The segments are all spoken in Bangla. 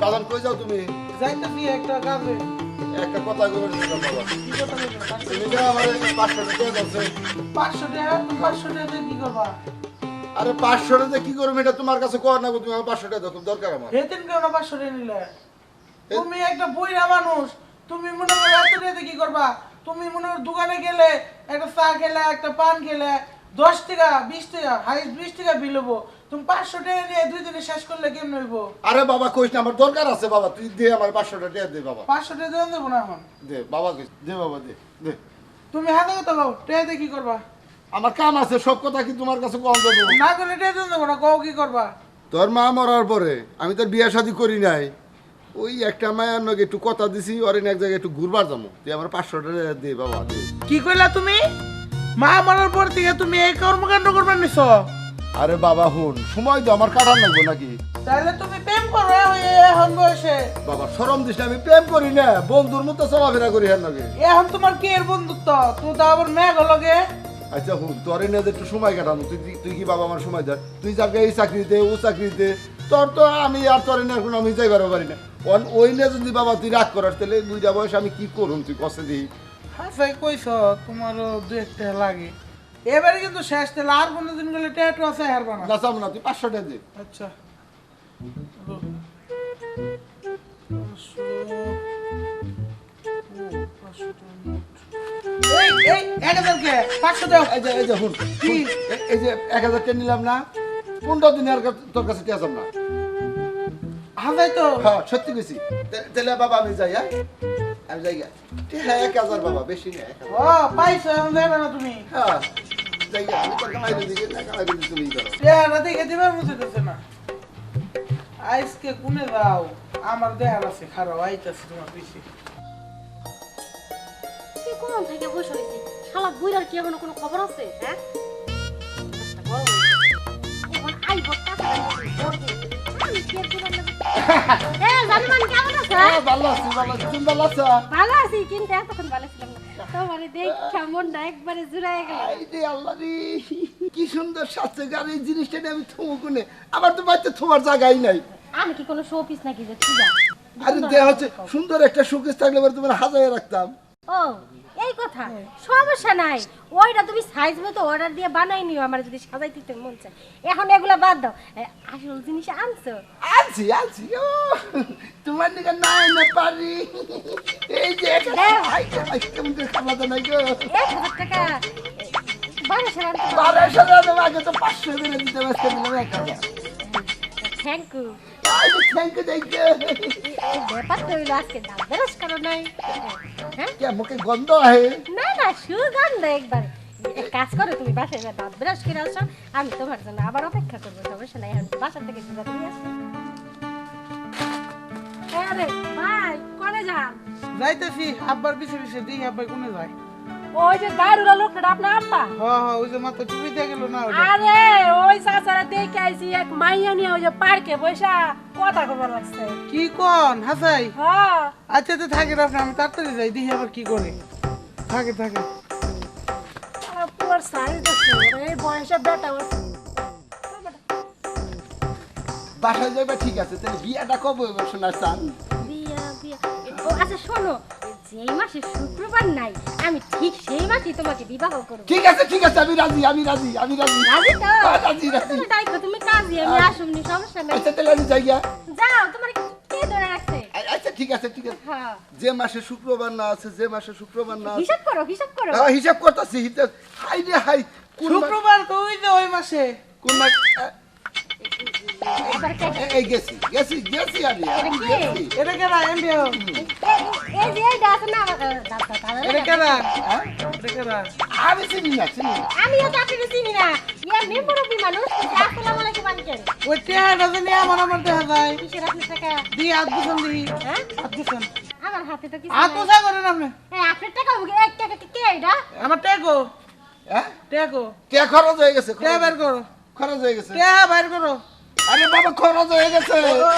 কালাম কই যাও তুমি? যাইতেছি একটা কাজে। একটা কথা কই? তুমি যে আমার টাকা টাকা টাকা কি করবা? আরে পাঁচশো টাকা কি করব এটা তোমার কাছে কর না তুমি আমার টাকা দাও, দরকার আমার। হেতেন কেন টাকা নিলে? তুমি একটা বইরা মানুষ তুমি মনে করো এত টাকাতে কি করবা? তুমি মনে করো দোকানে গেলে একটা চা খেলে একটা পান খেলে দশ টাকা বিশ টাকা হাইস্ট বিশ টাকা বিল হব তুমি পাঁচশো টাকা নিয়ে দুই দিনে শেষ করলে কেমন হইবো? আরে বাবা কইস না আমার দরকার আছে বাবা তুই দে আমার পাঁচশো টাকা দে বাবা। পাঁচশো টাকা দেন দেবো না এখন? দে বাবা কইস দে বাবা দে দে। তুমি হাতে কথা টাকা কি করবা? আমার কাম আছে সব কথা কি তোমার কাছে কম দেবো? না করলে টাকা দেন দেবো না কও কি করবা? তোর মা মরার পরে আমি তোর বিয়ে শাদি করি নাই। ওই একটা মায়ের নগে একটু কথা দিছি ওর এক জায়গায় একটু ঘুরবার যাব। তুই আমার পাঁচশো টাকা দে বাবা দে। কি কইলা তুমি? মা মরার পর থেকে তুমি এই কর্মকাণ্ড করবার নিছো? আরে বাবা হুন সময় তো আমার কাটার লাগবো নাকি? তাহলে তুমি প্রেম করো এখন বয়সে। বাবা সরম দিস আমি প্রেম করি না বন্ধুর মতো চলাফেরা করি হ্যাঁ নাকি? এখন তোমার কি এর বন্ধুত্ব? তুমি তো আবার মেঘ লগে। আচ্ছা হুন তোর এনে একটু সময় কাটানো তুই তুই কি বাবা আমার সময় দেয় তুই যাকে এই চাকরিতে ও চাকরিতে তোর তো আমি আর তোর এনে এখন আমি যাইবার পারি না। অন ওই নিয়ে যদি বাবা তুই রাগ করার তাহলে দুইটা বয়স আমি কি করুম? তুই কষে দিই। হাসাই কইছ তোমারও দু একটা লাগে। এবারে কিন্তু শেষ তেলে আর কোনো দিন গেলে ট্যাটু আছে হারবা না না চাবো না তুই পাঁচশো টাকা দে। আচ্ছা। নিলাম না পনেরো দিন আর কা- তোর কাছে না। তো। হ্যাঁ সত্যি গেছি তাহলে বাবা আমি যাই হ্যাঁ? আমি যাই হ্যাঁ এক হাজার বাবা বেশি না এক হাজার। ও পাইছো না তুমি। হ্যাঁ। যাই গা, আমি তোর কামাই দিদি না কামাই দিদি তুমি করো চেহারা দেখে দিবার মতো দিতেছে না আজকে কোনে যাও আমার দেহার আছে খারাপ আইতাছে তোমার পিছে তুই কোন থেকে বসে রয়েছি শালা বুইরার কি এখনও কোনো খবর আছে হ্যাঁ একটা গরম হয়েছে। এখন আইব টাকা আমি কি আর না? এ, জালিমান কেমন আছো? ভালো আছি ভালো আছি তুমি ভালো আছো ভালো আছি কিন্তু এতক্ষণ ভালো ছিলাম না তোমার কেমন না একবারে জুড়ায় গেল। এই রে আল্লাহ রে কি সুন্দর সাজছে গার এই জিনিসটা আমি থমু কোনে? আবার তো বাড়িতে থমার জায়গাই নাই। আমি কি কোনো শো পিস নাকি যে আরে দেহ হচ্ছে সুন্দর একটা শোকেস থাকলে পরে তোমার হাজারে রাখতাম। ও এই কথা। সমস্যা নাই। ওইটা তুমি সাইজ মতো অর্ডার দিয়ে বানাই নিও আমার যদি সাজাই দিতে মন চায়। এখন এগুলা বাদ দাও। আসল জিনিস আনছো? আনছি আনছি ও তোমার নিকে নাই না পারি। এই যে কেমন করে নাই গো। এক হাজার টাকা। বারোশো বারোশো। টাকা আগে তো পাঁচশো দিলে দিতে পারছে এক হাজার। Thank you thank you thank you এই ব্যাপারটা হইল আজকে দাম বেরোস করো নাই। কে মুখে গন্ধ আহে? না না সুগন্ধ একবার। এক কাজ করো তুমি বাসায় যা দাঁত ব্রাশ করে আসো আমি তোমার জন্য আবার অপেক্ষা করব সমস্যা নাই এখন বাসা থেকে দুধ নিয়ে আসো আরে ভাই কোনে যান? যাইতেছি আব্বার পিছে পিছে দিই আব্বাই কোনে যায়। ওই যে দারুরা লোকটা আপনার আব্বা? হ হ ওই যে মাথা চুপি দিয়ে গেল না আরে ওই চাচারা দেখে আইছি এক মাইয়া নিয়ে ওই যে পার্কে বসা কথা খবর লাগছে। কি কোন হাসাই? হ্যাঁ আচ্ছা তো থাকে রাখো আমি তাড়াতাড়ি যাই দেখি আবার কি করে। থাকে থাকে পুয়ার সাইজ দেখছ এই বয়সে বেটা ওর। বাসায় যাবে ঠিক আছে তাহলে বিয়াটা কবে হবে শোনার চান বিয়া বিয়া। ও আচ্ছা শোনো যেই মাসে শুক্রবার নাই আমি ঠিক সেই মাসেই তোমাকে বিবাহ করব। ঠিক আছে ঠিক আছে আমি রাজি আমি রাজি আমি রাজি। রাজি তো? হ্যাঁ, রাজি রাজি। তুমি দায়িত্ব তুমি কাজই আমি আসুমনি সমস্যা নাই। আচ্ছা তাহলে আমি যাই গা। যাও তোমার কে ধরে রাখছে আচ্ছা ঠিক আছে ঠিক আছে। হ্যাঁ। যে মাসে শুক্রবার না আছে যে মাসে শুক্রবার না হিসাব করো হিসাব করো। হ্যাঁ, হিসাব করতেছি হিসাব হাই রে হাই মাস- শুক্রবার তো ওই যে ওই মাসে। কোন মাস এই গেছি গেছি গেছি আমি এটা কেনা এমবিও? এই যে না এটা কেনা হ্যাঁ? এটা কেনা আমি চিনি না চিনি আমিও তো চিনি না। ইয়া মেম্বরবি মানুষ আসসালামু আলাইকুম আঙ্কেল ওই টেহাটা জানি আমার আমার দেখা যায় কিসের আপনার টাকা? দি হাত দি। হ্যাঁ? হাত আমার হাতে তো কিছু হাত নাই। করেন আপনি? এই আপনার টাকা এক টাকা কে এটা? আমার টেকো হ্যাঁ? টেকো কে? খরচ হয়ে গেছে টেহা বের করো। খরচ হয়ে গেছে। টেহা বের করো। আরে বাবা খরচ হয়ে গেছে। ও, ও,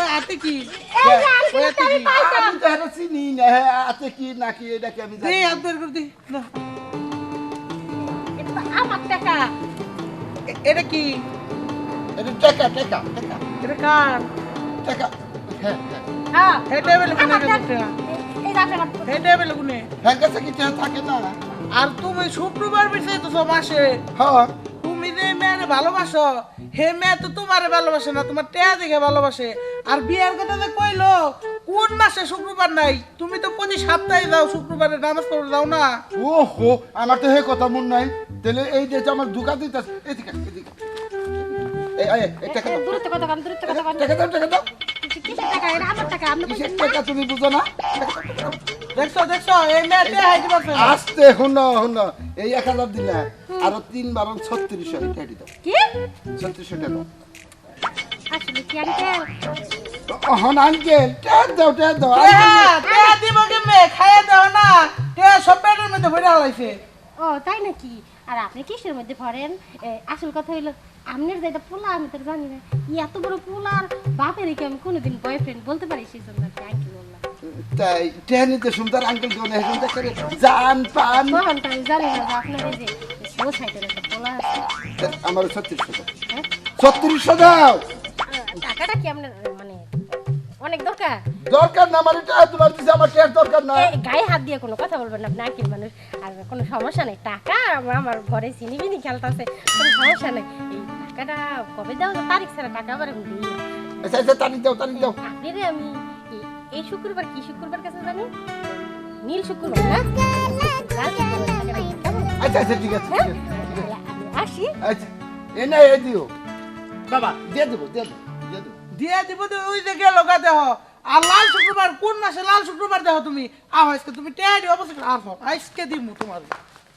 কি? এই যে আঙ্কেল ওই তো আমি কি? পাইতাম। আমি তো এটা চিনি না। হ্যাঁ কি নাকি এটাকে আমি জানি হাত বের করে দি নাও। এটা তো আমার টাকা। এটা কি? এটা টাকা টাকা টাকা। এটা কার? টাকা হ্যাঁ হ্যাঁ। হ্যাঁ টেবিলে গুনে টেবিলে গুনে হ্যাঁ কাছে কি টাকা থাকে না? আর তুমি শুক্রবার বিষয়ে তো সব হ্যাঁ। তুমি যে মেয়েরে ভালোবাসো? হে মেয়ে তো তোমারে ভালোবাসে না তোমার টেয়া দেখে ভালোবাসে। আর বিয়ের কথা যে কইলো কোন মাসে শুক্রবার নাই? তুমি তো প্রতি সপ্তাহে যাও শুক্রবারে নামাজ পড়তে যাও না। ওহো আমার তো হে কথা মন নাই। তাহলে এই যে আমার দোকান দিতেছে এদিকে এদিকে। এই এই এই টাকা এ, দাও দূরত্ব কথা কন, দূরত্ব কথা কন। টাকা দাও টাকা দাও। কিসের- টাকা? এটা আমার টাকা, আপনি কিসের টাকা তুমি বুঝো না? দেখছ দেখছ এই মেয়ে হাইতে পারছে না। আসতে হুন হুন এই এক হাজার দিলে। আরও তিন বারো ছত্রিশশো এটা দাও কি? ছত্রিশশো টাকা আসলে কি আঙ্কেল? হন আঙ্কেল ট্যাগ দাও ট্যাগ দাও। টেয়া টেয়া দিব কেমনে? খাইয়ে দাও না। টেয়া সব পেটের মধ্যে ভরে হালাইছে। ও তাই নাকি? আর আপনি কিসের মধ্যে পড়েন আসল কথা হইল আমনের যেটা পোলা আমি তো জানি না। ই এত বড় পোলার বাপের কি আমি কোনোদিন বয়ফ্রেন্ড বলতে পারি সেই জন্য কি আঙ্কেল বললাম। তাই নিতে সুন্দর আঙ্কেল এখন দেখে জান পান। জানি না আপনার যে আমার ছত্রিশশো দাও। হ্যাঁ? ছত্রিশশো দাও। টাকাটা কি আপনার মানে অনেক দরকার? দরকার না আমার এটা তোমার দিছে আমার ট্যাগ দরকার না। গায়ে হাত দিয়ে কোনো কথা বলবেন না আপনি আঙ্কেল মানুষ। আর কোনো সমস্যা নেই টাকা আমার- আমার ঘরে চিনি বিনি কোনো সমস্যা নেই। এই টাকাটা কবে দাও? তারিখ ছাড়া টাকা আবার দিই আচ্ছা আচ্ছা তারিখ দাও তারিখ দাও। আপনি রে আমি এই- এই শুক্রবার কি শুক্রবার কাছে জানি? নীল শুক্রবার না? আচ্ছা আচ্ছা ঠিক আছে হ্যাঁ? আমি আসি। আচ্ছা এ না এ দিও। বাবা। দিয়ে দেবো দিয়ে দেবো দিয়ে দেবো। দিয়ে দিব তো ওই যে গেল গা দেহ। আর লাল শুক্রবার কোন মাসে লাল শুক্রবার দেহ তুমি? আহ আজকে তুমি টেয়ারি অবস্থা আহ আজকে দিব তোমার।